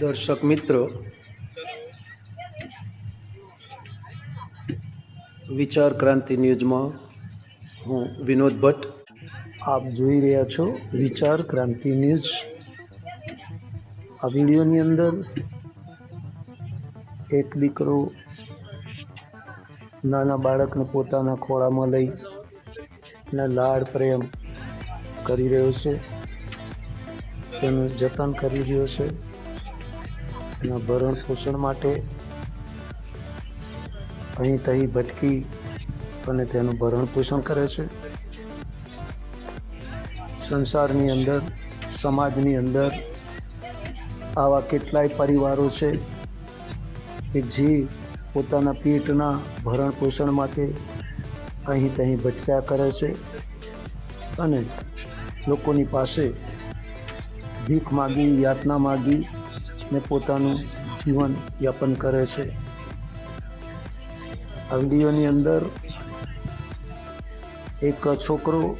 દર્શક મિત્રો, વિચાર ક્રાંતિ ન્યૂઝમાં હું વિનોદ ભટ્ટ. આપ જોઈ રહ્યા છો વિચાર ક્રાંતિ ન્યૂઝ. આ વિડીયોની અંદર એક દીકરો નાના બાળકને પોતાના ખોળામાં લઈ અને લાડ પ્રેમ કરી રહ્યો છે. તેનું જતન કરી રહ્યો છે. એના ભરણ પોષણ માટે અહીં તહીં ભટકી અને તેનું ભરણ પોષણ કરે છે. સંસારની અંદર, સમાજની અંદર આવા કેટલાય પરિવારો છે કે જે પોતાના પેટના ભરણ પોષણ માટે અહીં તહીં ભટક્યા કરે છે અને લોકોની પાસે ભીખ માગી, યાતના માગી ને પોતાનું જીવન યાપન કરે છે. આ વિડીયોની અંદર એક છોકરો,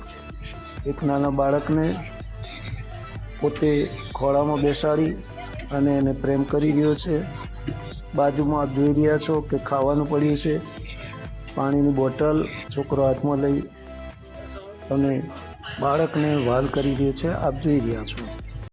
એક નાના બાળકને પોતે ખોળામાં બેસાડી અને એને પ્રેમ કરી રહ્યો છે. બાજુમાં આપ જોઈ રહ્યા છો કે ખાવાનું પડ્યું છે. પાણીની બોટલ છોકરો હાથમાં લઈ અને બાળકને વાલ કરી રહ્યો છે. આપ જોઈ રહ્યા છો.